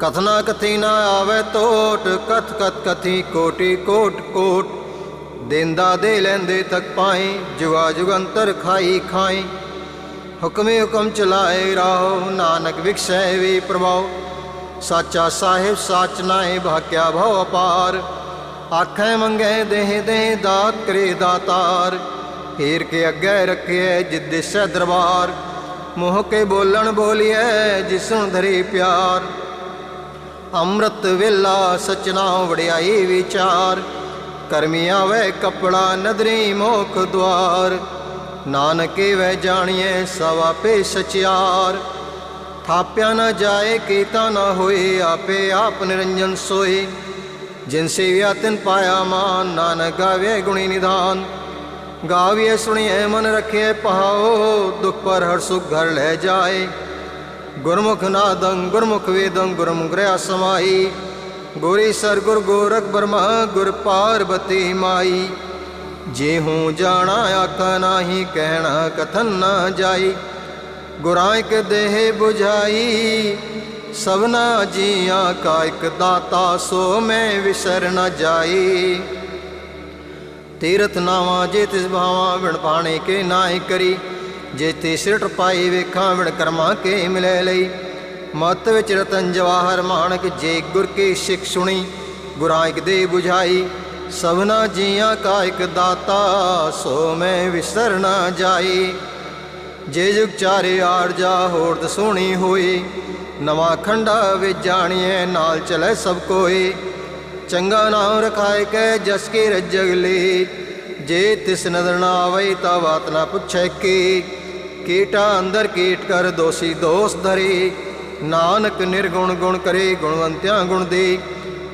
ਕਥਨਾ ਕਥੀ ਨਾ ਆਵੇ ਟੋਟ ਕਥ ਕਥ ਕਥੀ ਕੋਟੀ ਕੋਟ ਕੋਟ। ਦੇਂਦਾ ਦੇ ਲੈਂਦੇ ਤੱਕ ਪਾਈ, ਜੁਗਾ ਜੁਗੰਤਰ ਖਾਈ ਖਾਈ। ਹੁਕਮੇ ਹੁਕਮ ਚਲਾਏ ਰਾਹੋ, ਨਾਨਕ ਵਿਖਸੈ ਵੀ ਪ੍ਰਭਾਉ ਸਾਚਾ ਸਾਹਿਬ ਸਾਚ ਨਾਏ ਭਾਕਿਆ ਭਉ ਅਪਾਰ। ਆਖੈ ਮੰਗੇ ਦੇਹ ਦੇ ਦਾਤ ਕਰੇ ਦਾਤਾਰ। ਹੀਰ ਕੇ ਅੱਗੇ ਰੱਖਿਐ ਜਿਦਿਸੈ ਦਰਬਾਰ। ਮੋਹ ਕੇ ਬੋਲਣ ਬੋਲੀਐ ਜਿਸੁਣ ਧਰੀ ਪਿਆਰ। ਅੰਮ੍ਰਿਤ ਵੇਲਾ ਸਚਨਾ ਵੜਿਆਈ ਵਿਚਾਰ। ਕਰਮੀਆਂ ਵੈ ਕਪੜਾ ਨਦਰੀ ਮੋਖ ਦੁਆਰ। ਨਾਨਕੇ ਵੈ ਜਾਣੀਐ ਸਭ ਆਪੇ ਸਚਿਆਰ। ਥਾਪਿਆ ਨਾ ਜਾਏ ਕੀਤਾ ਨਾ ਹੋਏ ਆਪੇ ਆਪ ਨਿਰੰਜਨ ਸੋਏ। ਜਿਨ ਸੇਵਿਆ ਤਿਨ ਪਾਇਆ ਮਾਨ, ਨਾਨਕ ਗਾਵੇ ਗੁਣੀ ਨਿਧਾਨ। ਗਾਵੀਏ ਸੁਣੀਏ ਮਨ ਰੱਖੇ ਪਹਾਓ, ਦੁਖ ਪਰ ਹਰ ਸੁਖ ਘਰ ਲੈ ਜਾਏ। ਗੁਰਮੁਖ ਨਾਦੰ, ਗੁਰਮੁਖ ਵੇਦੰ, ਗੁਰਮੁਖ ਰਿਆ ਸਮਾਈ। ਗੋਰੀ ਸਰ ਗੁਰ ਗੋਰਖ ਬਰਮਾ, ਗੁਰ ਪਾਰਬਤੀ ਮਾਈ। ਜੇ ਹੂੰ ਜਾਣਾ ਆਖਾ ਨਾਹੀ, ਕਹਿਣਾ ਕਥਨ ਨਾ ਜਾਈ। ਗੁਰਾਂ ਕੇ ਦੇਹ 부ਝਾਈ ਸਭਨਾ ਜੀਆਂ ਕਾ ਇਕ ਦਾਤਾ, ਸੋ ਮੈਂ ਵਿਸਰ ਨਾ ਜਾਈ। ਤੀਰਥ ਨਾਵਾ ਜੇ ਤਿਸ ਭਾਵਾ ਵਿਣ ਪਾਣੇ ਕੇ ਨਾਹੀ ਕਰੀ। ਜੇ ਤੀਸਰੇ ਟਰਪਾਈ ਵੇਖਾਂ, ਵਿਣ ਕਰਮਾ ਕੇ ਮਿਲੇ ਲਈ? ਮਤ ਵਿੱਚ ਰਤਨ ਜਵਾਹਰ ਮਾਣਕ ਜੇ ਗੁਰ ਕੀ ਸਿੱਖ ਸੁਣੀ, ਗੁਰਾਂ ਦੇ 부ਝਾਈ ਸਭਨਾ ਜੀਆਂ ਕਾ ਇਕ ਦਾਤਾ, ਸੋ ਮੈਂ ਵਿਸਰ ਨਾ ਜਾਈ। ਜੇ ਜੁਗ ਚਾਰੇ ਆਰਜਾ ਹੋਰਤ ਸੋਹਣੀ ਹੋਈ। ਨਵਾਂ ਖੰਡਾ ਵਿੱਚ ਜਾਣੀਏ ਨਾਲ ਚਲੇ ਸਭ ਕੋਈ। ਚੰਗਾ ਨਾਮ ਰਖਾਇ ਕੈ, ਜਸ ਕੀ ਰਜਗ ਲੀ। ਜੇ ਤਿਸ ਨਦਰ ਨਾ ਆਵਈ ਤਾ ਬਾਤ ਨਾ ਪੁੱਛੈ ਕੀ? ਕੀਟਾ ਅੰਦਰ ਕੀਟ ਕਰ ਦੋਸੀ ਦੋਸ ਧਰੀ। ਨਾਨਕ ਨਿਰਗੁਣ ਗੁਣ ਕਰੇ, ਗੁਣਵੰਤਿਆਂ ਗੁਣ ਦੇ।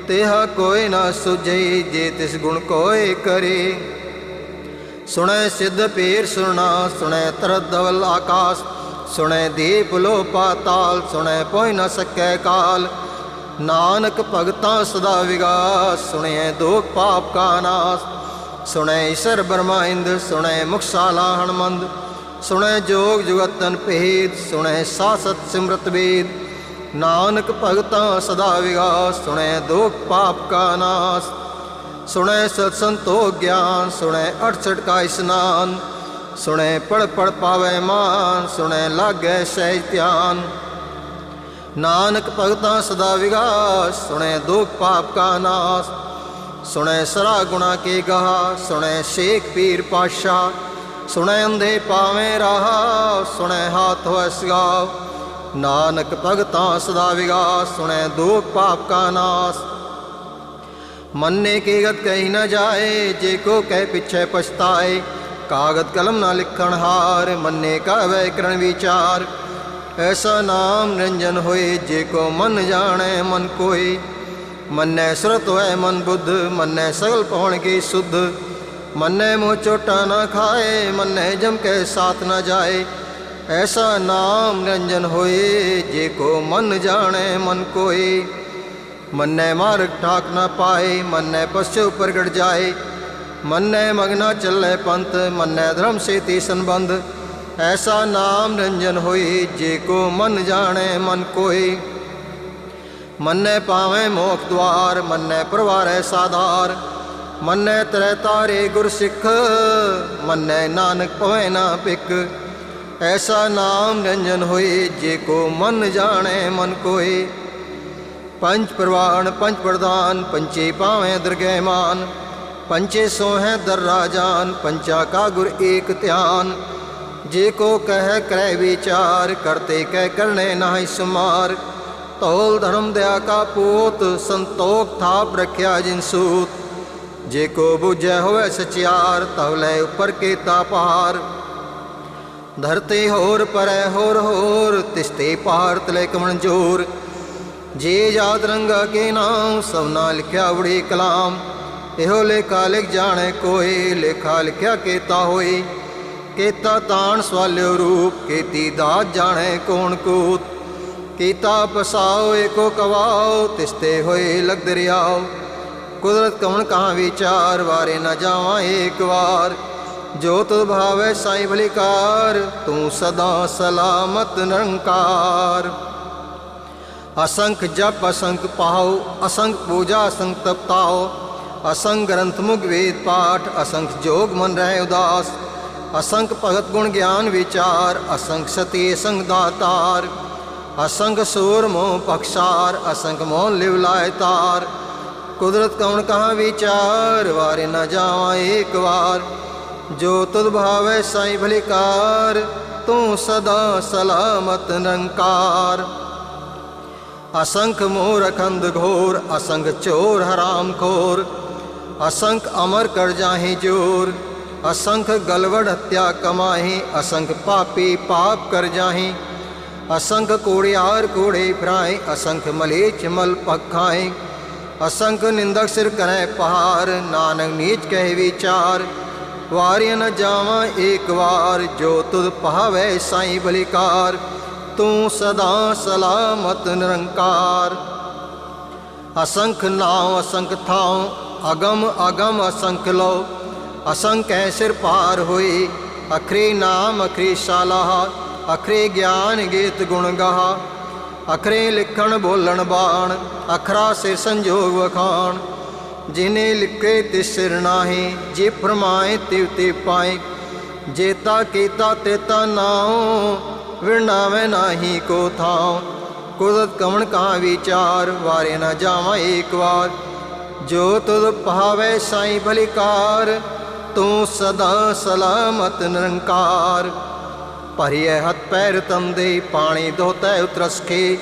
ਤੇਹਾ ਕੋਈ ਨਾ ਸੁਝਈ ਜੇ ਤਿਸ ਗੁਣ ਕੋਏ ਕਰੇ। ਸੁਣੈ ਸਿੱਧ ਪੀਰ ਸੁਣਾ ਸੁਣੈ ਤਰਤ ਧਵਲ ਆਕਾਸ। ਸੁਣੈ ਦੀਪ ਲੋ ਪਾਤਾਲ ਸੁਣੈ ਪੋਇ ਨਾ ਸਕੈ ਕਾਲ। ਨਾਨਕ ਭਗਤਾਂ ਸਦਾ ਵਿਗਾਸ, ਸੁਣਿਐ ਦੁਖ ਪਾਪ ਕਾ ਨਾਸ। ਸੁਣੈ ਈਸ਼ਰ ਬਰਮਾ ਇੰਦ, ਸੁਣੈ ਮੁਖਸ਼ਾਲਾ ਹਨਮੰਦ ਸੁਣੈ ਜੋਗ ਜੁਗਤਨ ਭੇਦ, ਸੁਣੈ ਸਾਸਤ ਸਿਮਰਤ ਵੇਦ। ਨਾਨਕ ਭਗਤਾਂ ਸਦਾ ਵਿਗਾਸ, ਸੁਣੈ ਦੁਖ ਪਾਪ ਕਾ ਨਾਸ। ਸੁਣੈ ਸਤ ਸੰਤੋਖ ਗਿਆਨ, ਸੁਣੈ 68 ਕਾ ਇਸਨਾਨ। ਸੁਣੈ ਪੜ ਪੜ ਪਾਵੇ ਮਾਨ, ਸੁਣੈ ਲਾਗੈ ਸਹਿਜ ਧਿਆਨ। ਨਾਨਕ ਭਗਤਾਂ ਸਦਾ ਵਿਗਾਸ, ਸੁਣੈ ਦੁਖ ਪਾਪ ਕਾ ਨਾਸ। ਸੁਣੈ ਸਰਾ ਗੁਣਾ ਕੇ ਗਹਾ, ਸੁਣੈ ਸ਼ੇਖ ਪੀਰ ਪਾਸ਼ਾ ਸੁਣੈ ਅੰਧੇ ਪਾਵੇਂ ਰਹਾ, ਸੁਣੈ ਹਾਥ ਹੋਇ ਸਗਾਵ। ਨਾਨਕ ਭਗਤਾਂ ਸਦਾ ਵਿਗਾਸ, ਸੁਣੈ ਦੁਖ ਪਾਪ ਕਾ ਨਾਸ। ਮੰਨੇ ਕੀ ਗਤ ਕਹੀ ਨਾ ਜਾਏ, ਜੇ ਕੋ ਕਹਿ ਪਿਛੈ ਪਛਤਾਏ। ਕਾਗਦ ਕਲਮ ਨਾ ਲਿਖਣ ਹਾਰ, ਮੰਨੇ ਕਹਵੇ ਕਰਨ ਵਿਚਾਰ। ਐਸਾ ਨਾਮ ਨਿਰੰਜਨ ਹੋਏ, ਜੇ ਕੋ ਮਨ ਜਾਣੈ ਮਨ ਕੋਈ ਮੰਨੈ ਸੁਰਤ ਹੋਏ ਮਨ ਬੁੱਧ ਮੰਨੈ ਸਗਲ ਪਵਨ ਕੀ ਸੁਧ ਮੰਨੈ ਮੋਹ ਚੋਟਾ ਨਾ ਖਾਏ ਮੰਨੈ ਜਮ ਕੇ ਸਾਥ ਨਾ ਜਾਏ ਐਸਾ ਨਾਮ ਨਿਰੰਜਨ ਹੋਏ ਜੇ ਕੋ ਮਨ ਜਾਣੈ ਮਨ ਕੋਈ ਮੰਨੈ ਮਾਰਗ ਠਾਕ ਨਾ ਪਾਏ ਮੰਨੈ ਪਸਚੋ ਪ੍ਰਗਟ ਜਾਏ ਮੰਨੈ ਮਗਨਾ ਚੱਲੇ ਪੰਥ ਮੰਨੈ ਧਰਮ ਸੇਤੀ ਸੰਬੰਧ ਐਸਾ ਨਾਮ ਨਿਰੰਜਨ ਹੋਈ ਜੇ ਕੋ ਮਨ ਜਾਣੈ ਮਨ ਕੋਈ ਮੰਨੈ ਪਾਵੇਂ ਮੋਖ ਦਵਾਰ ਮੰਨੈ ਪਰਵਾਰੈ ਸਾਧਾਰ ਮੰਨੈ ਤਰੈ ਤਾਰੇ ਗੁਰ ਸਿੱਖ, ਮੰਨੈ ਨਾਨਕ ਪਵੈ ਨਾ ਪਿਕ ਐਸਾ ਨਾਮ ਰੰਜਨ ਹੋਏ, ਜੇ ਕੋ ਮਨ ਜਾਣੈ ਮਨ ਕੋਈ ਪੰਜ ਪ੍ਰਵਾਨ, ਪੰਜ ਪ੍ਰਧਾਨ, ਪੰਚੇ ਪਾਵੇਂ ਦਰਗਹਿ ਮਾਨ। ਪੰਚੇ ਸੋਹੈ ਦਰ ਰਾਜਾਨ ਪੰਚਾ ਕਾ ਗੁਰ ਏਕ ਧਿਆਨ। ਜੇ ਕੋ ਕਹਿ ਕਰੈ ਵਿਚਾਰ, ਕਰਤੇ ਕਹਿ ਕਰਨੇ ਨਾਹੀ ਸੁਮਾਰ। ਤੋਲ ਧਰਮ ਦਇਆ ਕਾ ਪੂਤ, ਸੰਤੋਖ ਥਾਪ ਰਖਿਆ ਜਿਨ ਸੂਤ। ਜੇ ਕੋ ਬੁਝੈ ਹੋਵੇ ਸਚਿਆਰ, ਤਵ ਲੈ ਉਪਰ ਕੀਤਾ ਪਾਰ ਧਰਤੇ ਹੋਰ ਪਰੈ ਹੋਰ ਹੋਰ, ਤਿਸਤੇ ਪਾਰ ਤਲੇ ਕਮਣ ਜੋਰ। ਜੇ ਯਾਦ ਰੰਗਾ ਕੇ ਨਾਮ ਸਭਨਾ ਲਿਖਿਆ ਬੜੀ ਕਲਾਮ। ਇਹੋ ਲੇਖਾ ਲਿਖ ਜਾਣੇ ਕੋਈ ਲੇਖਾ ਲਿਖਿਆ ਕੀਤਾ ਹੋਈ ਕੀਤਾ ਤਾਣ ਸਵਾਲਿਓ ਰੂਪ, ਕੀਤੀ ਦਾਤ ਜਾਣੇ ਕੋਣ ਕੂਤ। ਕੀਤਾ ਪਸਾਓ, ਏਕੋ ਕਵਾਓ, ਤਿਸਤੇ ਹੋਏ ਲਗ ਦਰਿਆਓ ਕੁਦਰਤ ਕਵਣ ਕਹਾਂ ਵਿਚਾਰ, ਵਾਰੇ ਨਾ ਜਾਵਾਂ ਏਕ ਵਾਰ। ਜੋ ਤੁਧ ਭਾਵੈ ਸਾਈ ਭਲਿਕਾਰ ਤੂੰ ਸਦਾ ਸਲਾਮਤ ਨਿਰੰਕਾਰ। ਅਸੰਖ ਜਪ, ਅਸੰਖ ਪਾਉ ਅਸੰਖ ਪੂਜਾ, ਅਸੰਖ ਤਪਤਾਓ। ਅਸੰਖ ਗ੍ਰੰਥ ਮੁਗ ਵੇਦ ਪਾਠ, ਅਸੰਖ ਜੋਗ ਮਨ ਰਹਿ ਉਦਾਸ। ਅਸੰਖ ਭਗਤ ਗੁਣ ਗਿਆਨ ਵਿਚਾਰ, ਅਸੰਖ ਸਤੀ ਸੰਗ ਦਾਤਾਰ। ਅਸੰਗ ਸੂਰ ਮੋਹ ਪਖਸਾਰ, ਅਸੰਗ ਮੋਹ ਲਿਵ ਲਾਇ ਤਾਰ। ਕੁਦਰਤ ਕੌਣ ਕਹਾਂ ਵਿਚਾਰ, ਵਾਰੇ ਨਾ ਜਾਵਾਂ ਏਕ ਵਾਰ। ਜੋ ਤੁਧ ਭਾਵੈ ਸਾਈ ਭਲਿਕਾਰ, ਤੂੰ ਸਦਾ ਸਲਾਮਤ ਨਿਰੰਕਾਰ। ਅਸੰਖ ਮੋਰ ਅਖੰਦ ਘੋਰ ਅਸੰਖ ਚੋਰ ਹਰਾਮ ਖੋਰ। ਅਸੰਖ ਅਮਰ ਕਰ ਜਾਹੇ ਜੋਰ, ਅਸੰਖ ਗਲਵੜ ਹਤਿਆ ਕਮਾਹੀ। ਅਸੰਖ ਪਾਪੀ ਪਾਪ ਕਰ ਜਾਹੇ। ਅਸੰਖ ਕੋੜਿਆਰ ਕੋੜੇ ਫਰਾਏ, ਅਸੰਖ ਮਲੇਚ ਮਲ ਪਖਾਏ। ਅਸੰਖ ਨਿੰਦਕ ਸਿਰ ਕਰੈ ਪਹਾਰ, ਨਾਨਕ ਨੀਚ ਕਹਿ ਵਿਚਾਰ। ਵਾਰਿਆ ਨ ਜਾਵਾਂ ਏਕ ਵਾਰ, ਜੋ ਤੁਧ ਪਾਵੈ ਸਾਈ ਬਲਿਕਾਰ। ਤੂੰ ਸਦਾ ਸਲਾਮਤ ਨਿਰੰਕਾਰ। ਅਸੰਖ ਨਾਉ, ਅਸੰਖ ਥਾਉ, ਅਗਮ ਅਗਮ ਅਸੰਖ ਲੋ ਅਸੰਖ ਐ ਸਿਰ ਪਾਰ ਹੋਈ ਅਖਰੇ ਨਾਮ ਅਖਰੇ ਸਾਲਾਹ ਅਖਰੇ ਗਿਆਨ ਗੀਤ ਗੁਣ ਗਾਹਾ। ਅਖਰੇ ਲਿਖਣ ਬੋਲਣ ਬਾਣ ਅਖਰਾ ਸੇ ਸੰਜੋਗ ਵਖਾਣ। ਜਿਨੇ ਲਿਖੇ ਤੇ ਸਿਰ ਨਾਹੀ, ਜੇ ਫਰਮਾਏ ਤਿਵ ਤੇ ਪਾਏ। ਜੇਤਾ ਕੀਤਾ ਤੇਤਾ ਨਾਉ ਵਿਣਾਵੇਂ ਨਾਹੀ ਕੋ ਥਾਉ। ਕੁਦਰਤ ਕਵਣ ਕਾ ਵਿਚਾਰ, ਵਾਰੇ ਨਾ ਜਾਵਾਂ ਏਕ ਵਾਰ। ਜੋ ਤੁਧ ਪਾਵੇ ਸਾਈ ਭਲਿਕਾਰ, ਤੂੰ ਸਦਾ ਸਲਾਮਤ ਨਿਰੰਕਾਰ। ਭਰੀਏ ਹੱਥ ਪੈਰ ਤੰਦੇ ਪਾਣੀ ਧੋਤੈ ਉਤਰਸ ਕੇ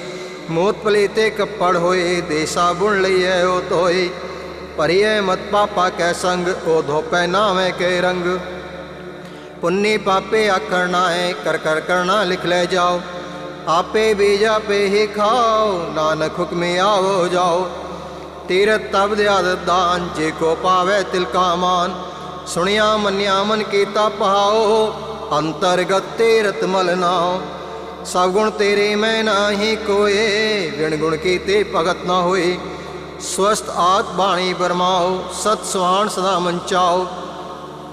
ਮੋਤ ਪਲੀਤੇ ਕੱਪੜ ਹੋਏ ਦੇ ਸਾਬੁਣ ਲਈਐ ਉਹ ਧੋਏ। ਭਰੀਏ ਮਤ ਪਾਪਾ ਕੈ ਸੰਗ, ਉਹ ਧੋਪੈ ਨਾਵੇਂ ਕੇ ਰੰਗ। ਪੁੰਨੀ ਪਾਪੇ ਆਖਰ ਨਾਏ ਕਰ ਕਰ ਕਰਨਾ ਲਿਖ ਲੈ ਜਾਓ। ਆਪੇ ਬੀਜ ਆਪੇ ਹੀ ਖਾਓ, ਨਾਨਕ ਹੁਕਮੇ ਆਵੋ ਜਾਓ। ਤੀਰਤ ਤਬ ਦਿਆਦ ਦਾਨ, ਜੇ ਕੋ ਪਾਵੇ ਤਿਲ ਕਾ ਮਾਨ। ਸੁਣਿਆ ਮੰਨਿਆ ਮਨ ਕੀਤਾ ਪਹਾਓ। ਅੰਤਰਗਤ ਤੀਰਤ ਮਲ ਨਾਉ, ਸਭ ਗੁਣ ਤੇਰੇ ਮੈਂ ਨਾਹੀ ਕੋਏ ਵਿਣ ਗੁਣ ਕੀਤੇ ਭਗਤ ਨਾ ਹੋਏ। ਸਵਸਤ ਆਤ ਬਾਣੀ ਬਰਮਾਓ ਸਤ ਸਵਾਨ ਸਦਾ ਮੰਚਾਓ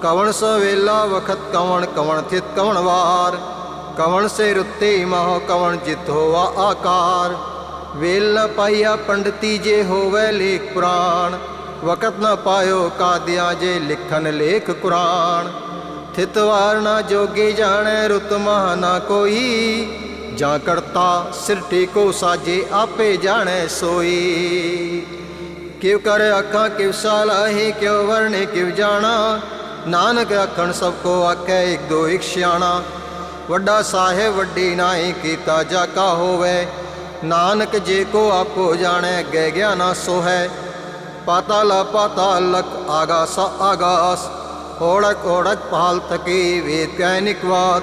ਕਵਣ ਸਵੇਲਾ ਵਖਤ ਕਵਣ ਕਵਣ ਥਿਤ ਕਵਣ ਵਾਰ। ਕਵਣ ਸੇ ਰੁੱਤੇ ਮਹ, ਕਵਣ ਜਿਤ ਹੋਵਾ ਆਕਾਰ। ਵੇਲ ਨ ਪਾਇਆ ਪੰਡਤੀ ਜੇ ਹੋਵੇ ਲੇਖ ਪੁਰਾਣ। ਵਕਤ ਨ ਪਾਇਓ ਕਾਦਿਆ ਜੇ ਲਿਖਨ ਲੇਖ ਕੁਰਾਨ। ਥਿਤ ਵਾਰ ਨਾ ਜੋਗੀ ਜਾਣੈ, ਰੁਤ ਮਹ ਨਾ ਕੋਈ। ਜਾਂ ਕਰਤਾ ਸਿਰ ਟੇਕੋ ਸਾਜੇ ਆਪੇ ਜਾਣੈ ਸੋਈ। ਕਿਵ ਕਰ ਅੱਖਾਂ ਕਿਵ ਸਾਲਾਹੀ ਕਿਵ ਵਰਣੇ ਕਿਵ ਜਾਣਾ। ਨਾਨਕ ਆਖਣ, ਸਭ ਕੋ ਆਖੈ, ਇੱਕ ਦੋ ਇੱਕ ਸਿਆਣਾ। ਵੱਡਾ ਸਾਹਿਬ, ਵੱਡੀ ਨਾਹੀ ਕੀਤਾ ਜਾ ਕਾ ਹੋਵੇ। ਨਾਨਕ ਜੇ ਕੋ ਆਪੋ ਜਾਣੈ ਗੈ ਗਿਆਨਾ ਸੋ ਹੈ ਪਾਤਾਲ ਪਾਤਾਲ ਲਕ ਆਗਾਸ ਆਗਾਸ। ਓੜਕ ਓੜਕ ਪਾਲ ਤਕੀ ਵੇਦ ਕੈ ਨਿਕਵਾਤ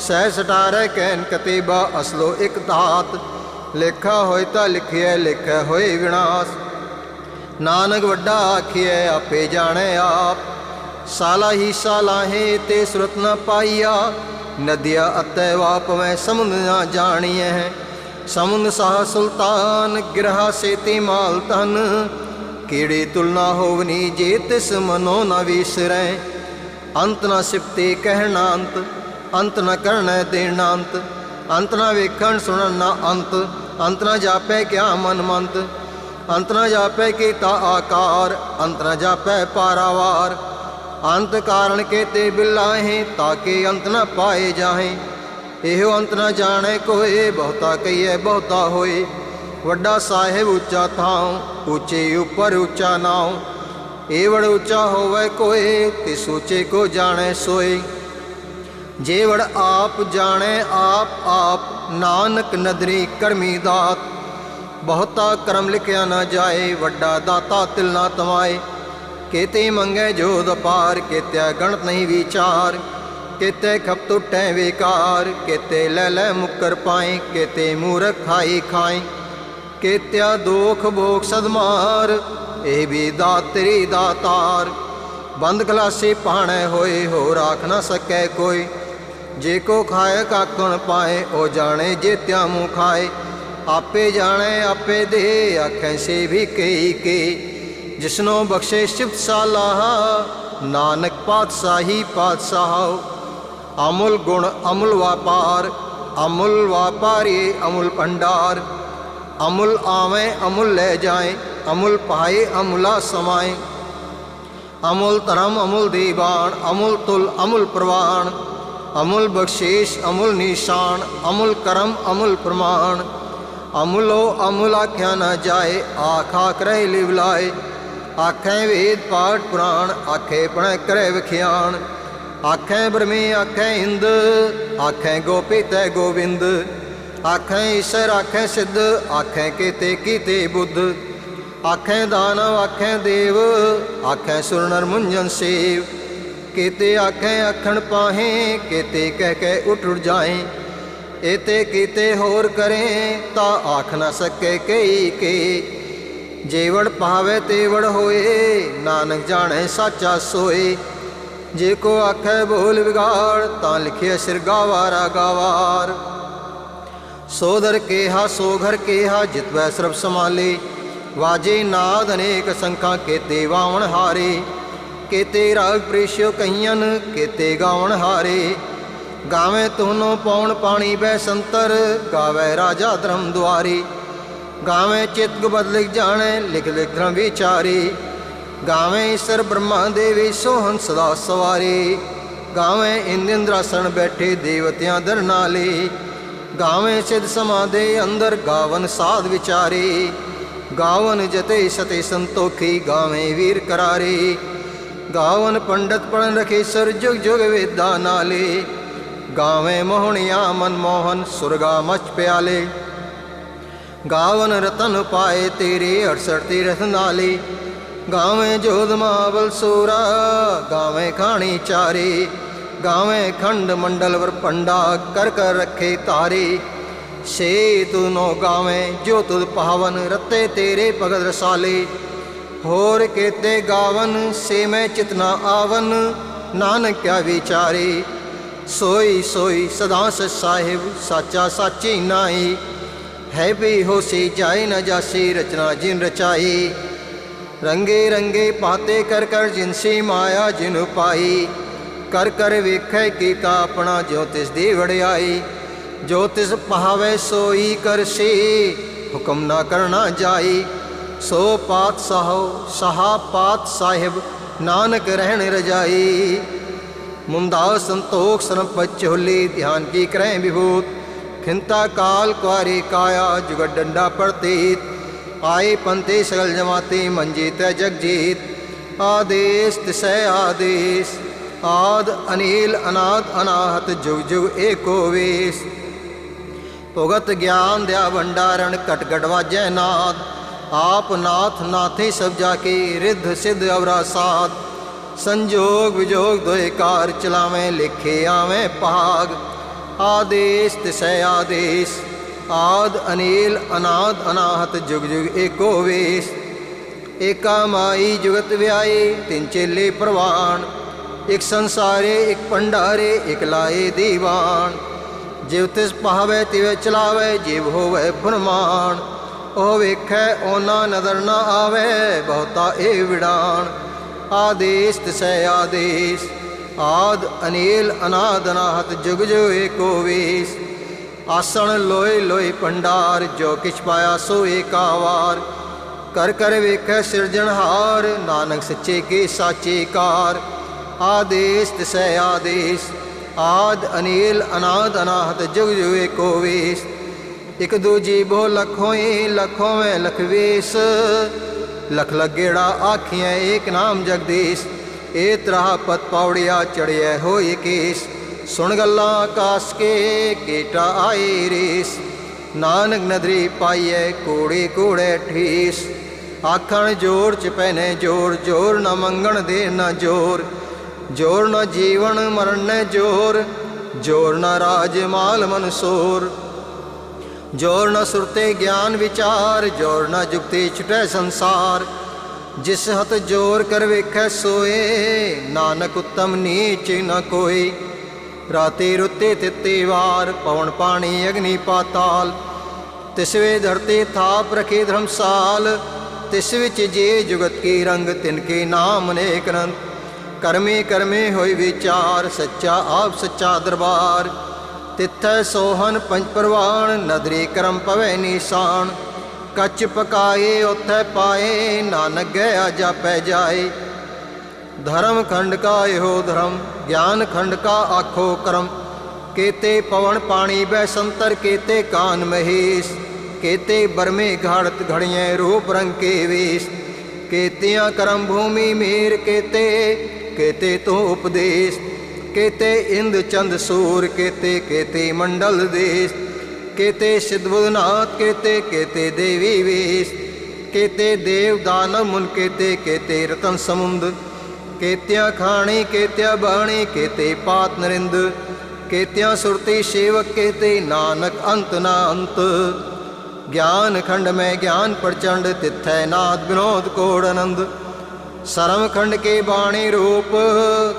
ਸਹਿ ਸਟਾਰੈ ਕੈਨ ਕਤੀਬਾ ਅਸਲੋ ਇਕ ਧਾਤ। ਲੇਖਾ ਹੋਇ ਤਾਂ ਲਿਖਿਆ ਲਿਖਿਆ ਹੋਏ ਵਿਨਾਸ਼। ਨਾਨਕ ਵੱਡਾ ਆਖਿਐ, ਆਪੇ ਜਾਣੈ ਆਪ। ਸਾਲਾ ਹੀ ਸਾਲਾਹੇ ਤੇ ਸੁਰਤ ਨ ਪਾਈਆ। ਨਦੀਆ ਅਤੈ ਵਾਪਵੈ ਸਮੁੰਦ ਨਾ ਜਾਣੀਐ। ਸਮੁੰਦ ਸਾਹ ਸੁਲਤਾਨ, ਗਿਰਹਾ ਸੇਤੀ ਮਾਲ ਤਨ ਕੀੜੀ ਤੁਲਨਾ ਹੋਵਨੀ ਜੇ ਤਿਸ ਮਨੋ ਨ ਵਿਸਰੈ? ਅੰਤ ਨਾ ਸਿਫਤੇ ਕਹਿਣਾ ਅੰਤ ਅੰਤ ਨਾ ਕਰਨੈ ਦੇਣਾ ਅੰਤ ਅੰਤ ਨਾ ਵੇਖਣ ਸੁਣਨ ਨਾ ਅੰਤ ਅੰਤ ਨ ਜਾਪੈ ਕਿਆ ਮਨ ਮੰਤ, ਅੰਤ ਨ ਜਾਪੈ ਕੀਤਾ ਆਕਾਰ, ਅੰਤ ਨ ਜਾਪੈ ਪਾਰਾਵਾਰ। ਅੰਤ ਕਾਰਣ ਕੇਤੇ ਬਿਲਾਹੇ ਤਾਕੇ ਅੰਤ ਨਾ ਪਾਏ ਜਾਹੇ। ਇਹੋ ਅੰਤ ਨਾ ਜਾਣੈ ਕੋਏ, ਬਹੁਤਾ ਕਹੀਏ ਬਹੁਤਾ ਹੋਏ। ਵੱਡਾ ਸਾਹਿਬ ਉੱਚਾ ਥਾਉ, ਉੱਚੇ ਉੱਪਰ ਉੱਚਾ ਨਾਉ। ਏਵੜ ਉੱਚਾ ਹੋਵੇ ਕੋਏ ਤੇ ਸੋਚੇ ਕੋ ਜਾਣੈ ਸੋਏ। ਜੇਵੜ ਆਪ ਜਾਣੈ ਆਪ ਆਪ ਨਾਨਕ ਨਦਰੀ ਕਰਮੀ ਦਾਤ। ਬਹੁਤਾ ਕਰਮ ਲਿਖਿਆ ਨਾ ਜਾਏ, ਵੱਡਾ ਦਾਤਾ ਤਿਲ ਨਾ ਤਮਾਏ। ਕੇਤੇ ਮੰਗੇ ਜੋਦ ਪਾਰ ਕੇਤਿਆ ਗਣਤ ਨਹੀਂ ਵਿਚਾਰ। ਕੇਤੇ ਖਪ ਟੁੱਟੈ ਵਿਕਾਰ, ਕੇਤੇ ਲੈ ਲੈ ਮੁਕਰ ਪਾਏ, ਕੇਤੇ ਮੂਰਖ ਖਾਈ ਖਾਏ। ਕੇਤਿਆ ਦੋਖ ਭੋਗ ਸਦਮਾਰ ਇਹ ਵੀ ਦਾਤਰੀ ਤੇਰੀ। ਦਾਤਾਰ ਬੰਦ ਗਲਾਸੀ ਪਾਣੈ ਹੋਏ ਹੋ ਰਾਖ ਨਾ ਸਕੈ ਕੋਈ। ਜੇ ਕੋ ਖਾਏ ਕਾਕਣ ਪਾਏ, ਉਹ ਜਾਣੇ ਜੇ ਤਿਆ ਮੂੰ ਖਾਏ। ਆਪੇ ਜਾਣੇ, ਆਪੇ ਦੇ, ਆਖੈ ਸੇ ਵੀ ਕਈ ਕੇ। ਜਿਸਨੋ ਬਖਸ਼ੇ ਸਿਫਤ ਸਾਲਾਹ ਨਾਨਕ ਪਾਤਸ਼ਾਹੀ ਪਾਤਸ਼ਾਹ। ਅਮੁਲ ਗੁਣ ਅਮੁਲ ਵਾਪਾਰ, ਅਮੁਲ ਵਾਪਾਰੀ ਅਮੁਲ ਭੰਡਾਰ। ਅਮੁਲ ਆਵੇਂ, ਅਮੁਲ ਲੈ ਜਾਏ, ਅਮੁਲ ਪਾਏ, ਅਮੁਲਾ ਸਮਾਏ। ਅਮੁਲ ਧਰਮ, ਅਮੁਲ ਦੀਵਾਨ, ਅਮੁਲ ਤੁਲ, ਅਮੁਲ ਪ੍ਰਵਾਨ। ਅਮੁਲ ਬਖਸ਼ੀਸ਼, ਅਮੁਲ ਨਿਸ਼ਾਨ, ਅਮੁਲ ਕਰਮ, ਅਮੁਲ ਪ੍ਰਮਾਣ। ਅਮੁਲੋ ਅਮੁਲ ਆਖਿਆ ਨਾ ਜਾਏ, ਆਖਾ ਕਰੈ ਲਿਵਲਾਏ ਆਖੈ ਵੇਦ ਪਾਠ ਪੁਰਾਣ, ਆਖੇ ਪਣੈ ਕਰੈ ਵਿਖਿਆਣ। ਆਖੈ ਬ੍ਰਹਮੇ, ਆਖੈ ਹਿੰਦ, ਆਖੈ ਗੋਪੀ ਤੈ ਗੋਬਿੰਦ ਆਖੈ ਈਸ਼ਰ, ਆਖੈ ਸਿੱਧ, ਆਖੈ ਕੀਤੇ ਕੀਤੇ ਬੁੱਧ। ਆਖੈ ਦਾਨਵ ਆਖੈ ਦੇਵ, ਆਖੈ ਸੁਰਨਰ ਮੁੰਜਨ ਸੇਵ। ਕੀਤੇ ਆਖੈ ਆਖਣ ਪਾਹੇ, ਕੀਤੇ ਕਹਿ ਕੇ ਉਠ ਉਠ ਜਾਏ। ਇਤੇ ਕੀਤੇ ਹੋਰ ਕਰੇ, ਤਾਂ ਆਖ ਨਾ ਸਕੇ ਕਈ ਕੇ। ਜੇਵੜ ਪਾਵੇ ਤੇਵੜ ਹੋਏ, ਨਾਨਕ ਜਾਣੈ ਸਾਚਾ ਸੋਏ। ਜੇ ਕੋ ਆਖੈ ਬੋਲ ਵਿਗਾੜ, ਤਾਂ ਲਿਖਿਆ ਸਿਰ ਗਾਵਾਰਾ ਗਾਵਾਰ। ਸੋਦਰ ਕੇਹਾ ਸੋਘਰ ਕੇਹਾ, ਜਿਤਵੈ ਸਰਬ ਸਮਾਲੇ ਵਾਜੇ ਨਾਦ ਅਨੇਕ ਸੰਖਾਂ, ਕੇਤੇ ਵਾਵਣ ਹਾਰੇ। ਕੇਤੇ ਰਾਗ ਪ੍ਰਿਸ਼ੋ ਕਈਆਂ ਕੇਤੇ ਗਾਵਣ ਹਾਰੇ। ਗਾਵੇਂ ਤੁਹਨੋ ਪੌਣ ਪਾਣੀ ਬੈ ਸੰਤਰ, ਗਾਵੇ ਰਾਜਾ ਧਰਮ ਦੁਆਰੀ। ਗਾਵੇਂ ਚਿਤ ਬਦਲਿਕ ਜਾਣੇ, ਲਿਖ ਲਿਖ ਧਰਮ ਵਿਚਾਰੀ। ਗਾਵੇਂ ਈਸ਼ਰ ਬ੍ਰਹਮਾ ਦੇਵੀ ਸੋਹਨ ਸਦਾ ਸਵਾਰੀ। ਗਾਵੇਂ ਇੰਦ ਇੰਦਰਾਸਣ ਬੈਠੇ, ਦੇਵਤਿਆਂ ਦਰਨਾਲੇ ਗਾਵੇਂ ਸਿਧ ਸਮਾਦੇ ਅੰਦਰ ਗਾਵਨ ਸਾਧ ਵਿਚਾਰੇ। ਗਾਵਨ ਜਤੇ ਸਤੇ ਸੰਤੋਖੀ ਗਾਵੇਂ ਵੀਰ ਕਰਾਰੇ। ਗਾਵਨ ਪੰਡਤ ਪੜਨ ਰਖੇ ਸਰ ਜੁਗ ਜੁਗ ਵੇਦਾ ਨਾਲੇ। ਗਾਵੇਂ ਮੋਹਣਿਆ ਮਨ ਮੋਹਨ ਸੁਰਗਾ ਮਚ ਪਿਆਲੇ। ਗਾਵਨ ਰਤਨ ਪਾਏ ਤੇਰੇ 68 ਤੀਰਥ ਨਾਲੇ। ਗਾਵੇਂ ਜੋਧ ਮਾਵਲ ਸੂਰਾ, ਗਾਵੇਂ ਖਾਣੀ ਚਾਰੇ। ਗਾਵੇਂ ਖੰਡ ਮੰਡਲ ਵਰ ਪੰਡਾ ਕਰ ਕਰ ਰੱਖੇ ਤਾਰੇ। ਸੇ ਤੂ ਨੋ ਗਾਵੇਂ ਜੋ ਤੁਧ ਪਾਵਨ ਰਤੇ ਤੇਰੇ ਭਗਤ ਰਸਾਲੇ। ਹੋਰ ਕੇਤੇ ਗਾਵਨ ਸੇ ਮੈਂ ਚਿਤਨਾ ਆਵਨ, ਨਾਨਕ ਕਿਆ ਵਿਚਾਰੇ। ਸੋਈ ਸੋਈ ਸਦਾ ਸਚ ਸਾਹਿਬ ਸਾਚਾ ਸਾਚੀ ਨਾਈ ਹੈ ਵੀ ਹੋਸੀ ਜਾਏ ਨਾ ਜਾਸੀ ਰਚਨਾ ਜਿਨ ਰਚਾਈ। ਰੰਗੇ ਰੰਗੇ ਪਾਤੇ ਕਰ ਕਰ ਜਿਨਸੀ ਮਾਇਆ ਜਿਨ ਪਾਈ। ਕਰ ਕਰ ਵੇਖੈ ਕੀਤਾ ਆਪਣਾ ਜੋ ਤਿਸ ਦੀ ਵੜਿਆਈ ਜੋ ਤਿਸ ਪਾਵੇ ਸੋਈ ਕਰਸੀ, ਹੁਕਮ ਨਾ ਕਰਨਾ ਜਾਈ। ਸੋ ਪਾਤ ਸਾਹੋ, ਸਹਾ ਪਾਤ ਸਾਹਿਬ, ਨਾਨਕ ਰਹਿਣ ਰਜਾਈ। ਮੁੰਦਾ ਸੰਤੋਖ ਸਰਪ ਚੋਲੀ ਧਿਆਨ ਕੀ ਕਰੈ ਵਿਭੂਤ? ਖਿੰਤਾ ਕਾਲ ਕੁਆਰੀ ਕਾਇਆ ਜੁਗ ਡੰਡਾ ਪ੍ਰਤੀਤ। ਆਏ ਪੰਤੇ ਸਗਲ ਜਮਾਤੀ ਮੰਜੀਤ ਜਗਜੀਤ। ਆਦੇਸ ਤਿਸੈ ਆਦੇਸ। ਆਦ ਅਨੀਲ ਅਨਾਦ ਅਨਾਹਤ ਜੁਗ ਜੁਗ ਏਕੋ ਵੇਸ। ਭਗਤ ਗਿਆਨ ਦਿਆ ਭੰਡਾਰਣ ਕਟ ਕਟ ਵਾਜੈ ਨਾਦ। ਆਪ ਨਾਥ ਨਾਥੇ ਸਭ ਜਾ ਕੇ ਰਿੱਧ ਸਿੱਧ ਅਵਰਾ ਸਾਧ ਸੰਜੋਗ ਵਿਜੋਗ ਦੋਏ ਕਾਰ ਚਲਾਵੇਂ, ਲਿਖੇ ਆਵੇਂ ਭਾਗ। ਆਦੇਸ ਤਿਸੈ ਆਦੇਸ। ਆਦ ਅਨੀਲ ਅਨਾਦ ਅਨਾਹਤ ਜੁਗ ਜੁਗ ਏਕੋ ਵੇਸ। ਏਕਾ ਮਾਈ ਜੁਗਤ ਵਿਆਏ, ਤਿੰਨ ਚੇਲੇ ਪ੍ਰਵਾਨ। ਇਕ ਸੰਸਾਰੇ, ਇਕ ਭੰਡਾਰੇ, ਇਕ ਲਾਏ ਦੀਵਾਨ। ਜਿਵ ਤਿਸ ਪਾਵੇ ਤਿਵੇਂ ਚਲਾਵੇ, ਜਿਵ ਹੋਵੇ ਫਰਮਾਨ ਉਹ ਵੇਖੈ, ਓਨਾ ਨਦਰ ਨਾ ਆਵੇ, ਬਹੁਤਾ ਏ ਵਿੜਾਨ। ਆਦੇਸ ਤਿਸੈ ਆਦੇਸ, ਆਦ ਅਨੀਲ ਅਨਾਦ ਅਨਾਹਤ ਜੁਗ ਜੁਗ ਏਕੋ ਵੇਸ ਆਸਣ ਲੋਏ ਲੋਏ ਭੰਡਾਰ, ਜੋ ਕਿਛ ਪਾਇਆ ਸੋ ਏਕਾਵਾਰ ਕਰ ਕਰ ਵੇਖੈ ਸਿਰਜਣਹਾਰ, ਨਾਨਕ ਸੱਚੇ ਕੇ ਸਾਚੇ ਕਾਰ। ਆਦੇਸ ਤਿਸੈ ਆਦੇਸ, ਆਦ ਅਨੀਲ ਅਨਾਦ ਅਨਾਹਤ ਜੁਗ ਜੁਗ ਏਕੋ ਵੇਸ। ਇਕ ਦੂਜੀ ਬੋ ਲਖੋਈ ਲਖੋਂ ਮੈਂ ਲਖਵੇਸ। ਲਖ ਲਗੇੜਾ ਆਖੀਆਂ ਏਕ ਨਾਮ ਜਗਦੀਸ਼। ਏ ਤਰਾ ਪਤ ਪੌੜਿਆ ਚੜਿਆ ਹੋਏ ਕੇਸ। ਸੁਣ ਗੱਲਾਂ ਆਕਾਸ ਕੇ ਕੇਟਾ ਆਏ ਰੇਸ। ਨਾਨਕ ਨਦਰੀ ਪਾਈਐ, ਕੋੜੇ ਕੋੜੇ ਠੀਸ। ਆਖਣ ਜੋਰ ਚ ਪੈਨੇ ਜੋਰ ਜੋਰ ਨਾ ਮੰਗਣ ਦੇ ਨਾ ਜੋਰ। ਜੋਰ ਨਾ ਜੀਵਨ ਮਰਨ ਜੋਰ ਜੋਰ ਨਾ ਰਾਜ ਮਾਲ ਮਨਸੂਰ ਜੋਰ ਨਾ ਸੁਰਤੇ ਗਿਆਨ ਵਿਚਾਰ, ਜੋਰ ਨਾ ਜੁਗਤੇ ਛੁਟੈ ਸੰਸਾਰ। ਜਿਸ ਹਤ ਜੋਰ ਕਰ ਵੇਖੈ ਸੋਏ, ਨਾਨਕ ਉਤਮ ਨੀਚ ਨ ਕੋਈ ਰਾਤੇ ਰੁੱਤੇ ਤਿੱਤੇ ਵਾਰ, ਪਵਨ ਪਾਣੀ ਅਗਨੀ ਪਾਤਾਲ। ਤਿਸਵੇ ਧਰਤੀ ਥਾਪ ਰਖੇ ਧਰਮਸਾਲ, ਤਿਸ ਵਿੱਚ ਜੇ ਜੁਗਤ ਕੀ ਰੰਗ ਤਿਨ ਕੇ ਨਾਮ ਅਨੇਕ ਰੰਗ ਕਰਮੀ ਕਰਮੇ ਹੋਈ ਵਿਚਾਰ, ਸੱਚਾ ਆਪ ਸੱਚਾ ਦਰਬਾਰ। ਤਿੱਥੈ ਸੋਹਨ ਪੰਜ ਪ੍ਰਵਾਨ ਨਦਰੀ ਕਰਮ ਪਵੈ ਨੀਸਾਨ। ਕੱਚ ਪਕਾਏ ਉਥੈ ਪਾਏ, ਨਾਨਕ ਗਿਆ ਜਾਪੈ ਜਾਏ। ਧਰਮ ਖੰਡ ਕਾ ਇਹੋ ਧਰਮ, ਗਿਆਨ ਖੰਡ ਕਾ ਆਖੋ ਕਰਮ। ਕੇਤੇ ਪਵਨ ਪਾਣੀ ਬੈ ਸੰਤਰ, ਕੇਤੇ ਕਾਨ ਮਹੇਸ਼। ਕੇਤੇ ਬਰਮੇ ਘਾੜਤ ਘੜੀਐ ਰੂਪ ਰੰਗ ਕੇ ਵੇਸ। ਕੇਤਿਆਂ ਕਰਮ ਭੂਮੀ ਮੇਰ ਕੇਤੇ ਕੇਤੇ ਤੋ ਉਪਦੇਸ਼ ਕੇਤੇ ਇੰਦ ਚੰਦ ਸੂਰ ਕੇਤੇ ਕੇਤੇ ਮੰਡਲ ਦੇਸ਼ ਕੇਤੇ ਸਿद्धਬੁਧਨਾਥ ਕੇਤੇ ਕੇਤੇ ਦੇਵੀ ਵੇਸ ਕੇਤੇ ਦੇਵ ਦਾਨਵ ਮੁਨ ਕੇਤੇ ਕੇਤੇ ਰਤਨ ਸਮੁੰਦ ਕੇਤਿਆ ਖਾਣੀ ਕੇਤਿਆ ਬਾਣੀ ਕੇਤੇ ਪਾਤ ਨਰਿੰਦ ਕੇਤਿਆ ਸੁਰਤੀ ਸੇਵਕ ਕੇਤੇ ਨਾਨਕ ਅੰਤ ਨਾ ਅੰਤ ਗਿਆਨ ਖੰਡ ਮੈਂ ਗਿਆਨ ਪ੍ਰਚੰਡ ਤਿੱਥੈ ਨਾਦ ਬਿਨੋਦ ਕੋੜ ਆਨੰਦ ਸਰਮ ਖੰਡ ਕੇ ਬਾਣੀ ਰੂਪ,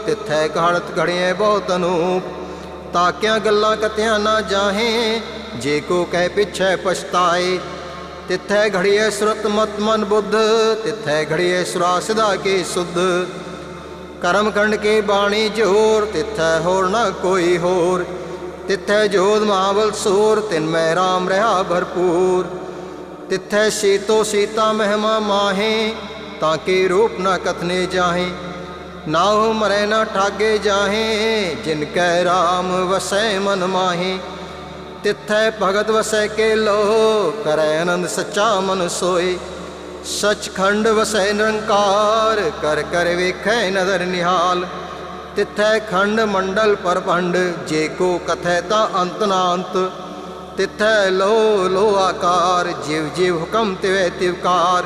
ਤਿੱਥੈ ਘੜਤ ਘੜਿਐ ਬਹੁਤ ਅਨੂਪ। ਤਾਕਿਆਂ ਗੱਲਾਂ ਕਤਿਆਂ ਨਾ ਜਾਹੇ, ਜੇ ਕੋ ਕਹਿ ਪਿਛੈ ਪਛਤਾਏ। ਤਿੱਥੈ ਘੜੀਐ ਸੁਰਤ ਮਤ ਮਨ ਬੁੱਧ, ਤਿੱਥੈ ਘੜੀਐ ਸੁਰਾ ਸਿਧਾ ਕੇ ਸੁਧ। ਕਰਮ ਖੰਡ ਕੇ ਬਾਣੀ ਜੋਰ, ਤਿੱਥੈ ਹੋਰ ਨਾ ਕੋਈ ਹੋਰ। ਤਿੱਥੈ ਜੋਧ ਮਹਾਵਲ ਸੂਰ, ਤਿਨ ਮੈਂ RAM ਰਹਾ ਭਰਪੂਰ। ਤਿੱਥੈ ਸੀਤੋ ਸੀਤਾ ਮਹਿਮਾ ਮਾਹੇ ਤਾਂ ਕੇ ਰੂਪ ਨਾ ਕਥਨੇ ਜਾਹੇ ਨਾਉ ਮਰੈ ਨਾ ਠਾਗੇ ਜਾਹੇ, ਜਿਨ ਕੈ RAM ਵਸੈ ਮਨ ਮਾਹੇ। ਤਿੱਥੈ ਭਗਤ ਵਸੈ ਕੇ ਲੋ ਕਰੈ ਆਨੰਦ ਸੱਚਾ ਮਨ ਸੋਏ। ਸਚਖੰਡ ਵਸੈ ਨਿਰੰਕਾਰ, ਕਰ ਕਰ ਵੇਖੈ ਨਦਰ ਨਿਹਾਲ। ਤਿੱਥੈ ਖੰਡ ਮੰਡਲ ਪਰਪੰਡ, ਜੇ ਕੋ ਕਥੈ ਤਾਂ ਅੰਤ ਨਾ ਅੰਤ ਤਿੱਥੈ ਲੋ ਲੋ ਆਕਾਰ, ਜਿਵ ਜਿਵ ਹੁਕਮ ਤਿਵੈ ਤਿਵਕਾਰ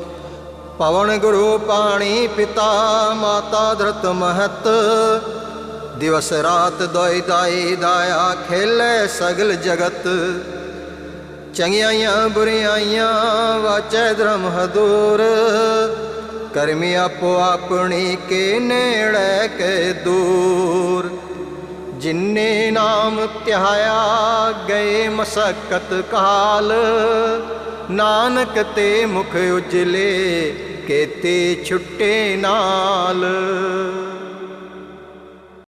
ਪਵਨ ਗੁਰੂ ਪਾਣੀ ਪਿਤਾ, ਮਾਤਾ ਧਰਤ ਮਹਤ। ਦਿਵਸ ਰਾਤ ਦੋਇ ਦਾਈ ਦਾਇਆ ਖੇਲੇ ਸਗਲ ਜਗਤ। ਚੰਗਿਆਈਆਂ ਬੁਰੀਆਈਆਂ ਵਾਚੈ ਧਰਮ ਹਦੂਰ। ਕਰਮੀ ਆਪੋ ਆਪਣੀ ਕੇ ਨੇੜੇ ਕੇ ਦੂਰ। ਜਿਨਨੇ ਨਾਮ ਧਿਆਇਆ ਗਏ ਮਸਕਤ ਕਾਲ। ਨਾਨਕ ਤੇ ਮੁਖ ਉਜਲੇ ਕੇਤੇ ਛੁੱਟੇ ਨਾਲ।